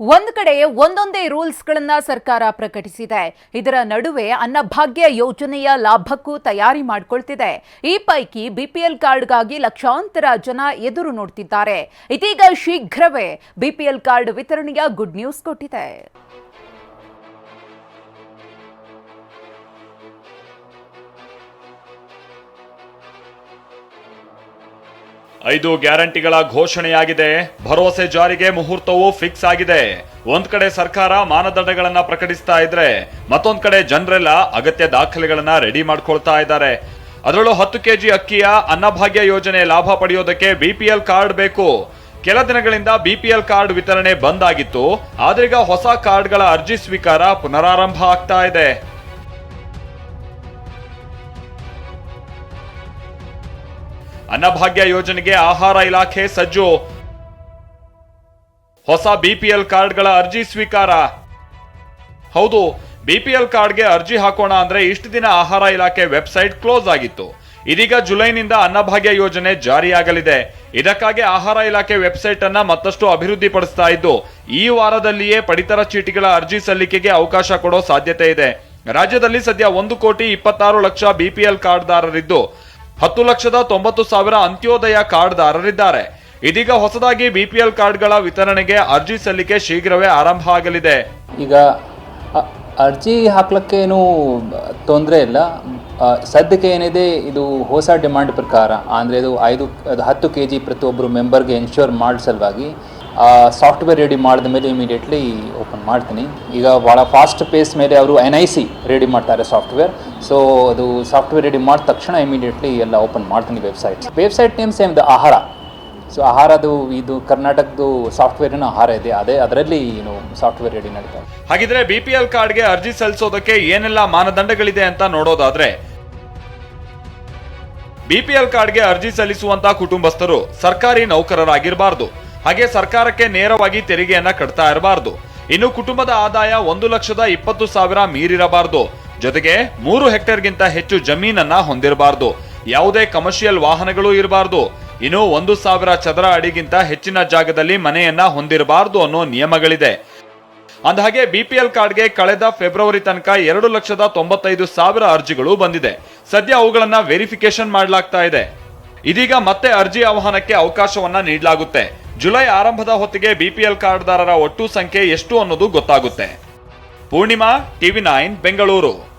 ಒಂದ್ ಕಡೆ ಒಂದೊಂದೇ ರೂಲ್ಸ್ಗಳನ್ನ ಸರ್ಕಾರ ಪ್ರಕಟಿಸಿದೆ. ಇದರ ನಡುವೆ ಅನ್ನಭಾಗ್ಯ ಯೋಜನೆಯ ಲಾಭಕ್ಕೂ ತಯಾರಿ ಮಾಡಿಕೊಳ್ತಿದೆ. ಈ ಪೈಕಿ ಬಿಪಿಎಲ್ ಕಾರ್ಡ್ಗಾಗಿ ಲಕ್ಷಾಂತರ ಜನ ಎದುರು ನೋಡ್ತಿದ್ದಾರೆ. ಇದೀಗ ಶೀಘ್ರವೇ ಬಿಪಿಎಲ್ ಕಾರ್ಡ್ ವಿತರಣೆಯ ಗುಡ್ ನ್ಯೂಸ್ ಕೊಟ್ಟಿದೆ. ಐದು ಗ್ಯಾರಂಟಿಗಳ ಘೋಷಣೆಯಾಗಿದೆ. ಭರವಸೆ ಜಾರಿಗೆ ಮುಹೂರ್ತವು ಫಿಕ್ಸ್ ಆಗಿದೆ. ಒಂದ್ ಕಡೆ ಸರ್ಕಾರ ಮಾನದಂಡಗಳನ್ನ ಪ್ರಕಟಿಸ್ತಾ ಇದ್ರೆ, ಮತ್ತೊಂದ್ ಕಡೆ ಜನರೆಲ್ಲ ಅಗತ್ಯ ದಾಖಲೆಗಳನ್ನ ರೆಡಿ ಮಾಡ್ಕೊಳ್ತಾ ಇದ್ದಾರೆ. ಅದರಲ್ಲೂ ಹತ್ತು ಕೆಜಿ ಅಕ್ಕಿಯ ಅನ್ನಭಾಗ್ಯ ಯೋಜನೆ ಲಾಭ ಪಡೆಯೋದಕ್ಕೆ ಬಿಪಿಎಲ್ ಕಾರ್ಡ್ ಬೇಕು. ಕೆಲ ದಿನಗಳಿಂದ ಬಿಪಿಎಲ್ ಕಾರ್ಡ್ ವಿತರಣೆ ಬಂದ್ ಆಗಿತ್ತು. ಆದ್ರೀಗ ಹೊಸ ಕಾರ್ಡ್ಗಳ ಅರ್ಜಿ ಸ್ವೀಕಾರ ಪುನರಾರಂಭ ಆಗ್ತಾ ಇದೆ. ಅನ್ನಭಾಗ್ಯ ಯೋಜನೆಗೆ ಆಹಾರ ಇಲಾಖೆ ಸಜ್ಜು. ಹೊಸ ಬಿಪಿಎಲ್ ಕಾರ್ಡ್ಗಳ ಅರ್ಜಿ ಸ್ವೀಕಾರ. ಹೌದು, ಬಿಪಿಎಲ್ ಕಾರ್ಡ್ಗೆ ಅರ್ಜಿ ಹಾಕೋಣ ಅಂದ್ರೆ ಇಷ್ಟು ದಿನ ಆಹಾರ ಇಲಾಖೆ ವೆಬ್ಸೈಟ್ ಕ್ಲೋಸ್ ಆಗಿತ್ತು. ಇದೀಗ ಜುಲೈನಿಂದ ಅನ್ನಭಾಗ್ಯ ಯೋಜನೆ ಜಾರಿಯಾಗಲಿದೆ. ಇದಕ್ಕಾಗಿ ಆಹಾರ ಇಲಾಖೆ ವೆಬ್ಸೈಟ್ ಅನ್ನ ಮತ್ತಷ್ಟು ಅಭಿವೃದ್ಧಿಪಡಿಸ್ತಾ ಇದ್ದು, ಈ ವಾರದಲ್ಲಿಯೇ ಪಡಿತರ ಚೀಟಿಗಳ ಅರ್ಜಿ ಸಲ್ಲಿಕೆಗೆ ಅವಕಾಶ ಕೊಡೋ ಸಾಧ್ಯತೆ ಇದೆ. ರಾಜ್ಯದಲ್ಲಿ ಸದ್ಯ ಒಂದು ಕೋಟಿ ಇಪ್ಪತ್ತಾರು ಲಕ್ಷ ಬಿಪಿಎಲ್ ಕಾರ್ಡ್ದಾರರಿದ್ದು ಹತ್ತು ಲಕ್ಷದ ತೊಂಬತ್ತು ಸಾವಿರ ಅಂತ್ಯೋದಯ ಕಾರ್ಡ್ದಾರರಿದ್ದಾರೆ. ಇದೀಗ ಹೊಸದಾಗಿ ಬಿಪಿಎಲ್ ಕಾರ್ಡ್ಗಳ ವಿತರಣೆಗೆ ಅರ್ಜಿ ಸಲ್ಲಿಕೆ ಶೀಘ್ರವೇ ಆರಂಭ ಆಗಲಿದೆ. ಈಗ ಅರ್ಜಿ ಹಾಕ್ಲಿಕ್ಕೆ ಏನು ತೊಂದರೆ ಇಲ್ಲ. ಸದ್ಯಕ್ಕೆ ಏನಿದೆ, ಇದು ಹೊಸ ಡಿಮಾಂಡ್ ಪ್ರಕಾರ, ಅಂದರೆ ಇದು ಐದು, ಅದು ಹತ್ತು ಕೆ ಜಿ ಪ್ರತಿಯೊಬ್ಬರು ಮೆಂಬರ್ಗೆ ಇನ್ಶೂರ್ ಮಾಡೋ ಸಲುವಾಗಿ ಸಾಫ್ಟ್ವೇರ್ ರೆಡಿ ಮಾಡಿದ ಮೇಲೆ ಇಮಿಡಿಯೇಟ್ಲಿ ಓಪನ್ ಮಾಡ್ತೀನಿ. ಈಗ ಭಾಳ ಫಾಸ್ಟ್ ಪೇಸ್ ಮೇಲೆ ಅವರು ಎನ್ ಐ ಸಿ ರೆಡಿ ಮಾಡ್ತಾರೆ ಸಾಫ್ಟ್ವೇರ್. ಸೊ ಅದು ಸಾಫ್ಟ್ವೇರ್ ರೆಡಿ ಮಾಡಿದ ತಕ್ಷಣ ಇಮಿಡಿಯೇಟ್ಲಿ ಎಲ್ಲ ಓಪನ್ ಮಾಡ್ತೀನಿ website website name same the Ahara. So ಆಹಾರದು ಇದು ಕರ್ನಾಟಕದ್ದು ಸಾಫ್ಟ್ವೇರಿನ ಆಹಾರ ಇದೆ. ಅದೇ ಅದರಲ್ಲಿ, ಏನು ಸಾಫ್ಟ್ವೇರ್ ರೆಡಿ ಮಾಡ್ತಾರೆ ಹಾಗಿದ್ರೆ ಬಿ ಪಿ ಎಲ್ ಕಾರ್ಡ್ಗೆ ಅರ್ಜಿ ಸಲ್ಲಿಸೋದಕ್ಕೆ ಏನೆಲ್ಲ ಮಾನದಂಡಗಳಿದೆ ಅಂತ ನೋಡೋದಾದ್ರೆ ಬಿಪಿಎಲ್ ಕಾರ್ಡ್ಗೆ ಅರ್ಜಿ ಸಲ್ಲಿಸುವಂತ ಕುಟುಂಬಸ್ಥರು ಸರ್ಕಾರಿ ನೌಕರರಾಗಿರಬಾರದು. ಹಾಗೆ ಸರ್ಕಾರಕ್ಕೆ ನೇರವಾಗಿ ತೆರಿಗೆಯನ್ನ ಕಟ್ತಾ ಇರಬಾರದು. ಇನ್ನು ಕುಟುಂಬದ ಆದಾಯ ಒಂದು ಲಕ್ಷದ ಇಪ್ಪತ್ತು ಸಾವಿರ ಮೀರಿರಬಾರ್ದು. ಜೊತೆಗೆ ಮೂರು ಹೆಕ್ಟೇರ್ಗಿಂತ ಹೆಚ್ಚು ಜಮೀನನ್ನ ಹೊಂದಿರಬಾರದು. ಯಾವುದೇ ಕಮರ್ಷಿಯಲ್ ವಾಹನಗಳು ಇರಬಾರದು. ಇನ್ನು ಒಂದು ಸಾವಿರ ಚದರ ಅಡಿಗಿಂತ ಹೆಚ್ಚಿನ ಜಾಗದಲ್ಲಿ ಮನೆಯನ್ನ ಹೊಂದಿರಬಾರದು ಅನ್ನೋ ನಿಯಮಗಳಿದೆ. ಅಂದಹಾಗೆ ಬಿಪಿಎಲ್ ಕಾರ್ಡ್ಗೆ ಕಳೆದ ಫೆಬ್ರವರಿ ತನಕ ಎರಡು ಲಕ್ಷದ ತೊಂಬತ್ತೈದು ಸಾವಿರ ಅರ್ಜಿಗಳು ಬಂದಿದೆ. ಸದ್ಯ ಅವುಗಳನ್ನ ವೆರಿಫಿಕೇಶನ್ ಮಾಡಲಾಗ್ತಾ ಇದೆ. ಇದೀಗ ಮತ್ತೆ ಅರ್ಜಿ ಆಹ್ವಾನಕ್ಕೆ ಅವಕಾಶವನ್ನ ನೀಡಲಾಗುತ್ತೆ. ಜುಲೈ ಆರಂಭದ ಹೊತ್ತಿಗೆ ಬಿಪಿಎಲ್ ಕಾರ್ಡ್ದಾರರ ಒಟ್ಟು ಸಂಖ್ಯೆ ಎಷ್ಟು ಅನ್ನೋದು ಗೊತ್ತಾಗುತ್ತೆ. Purnima, TV nine, Bengaluru.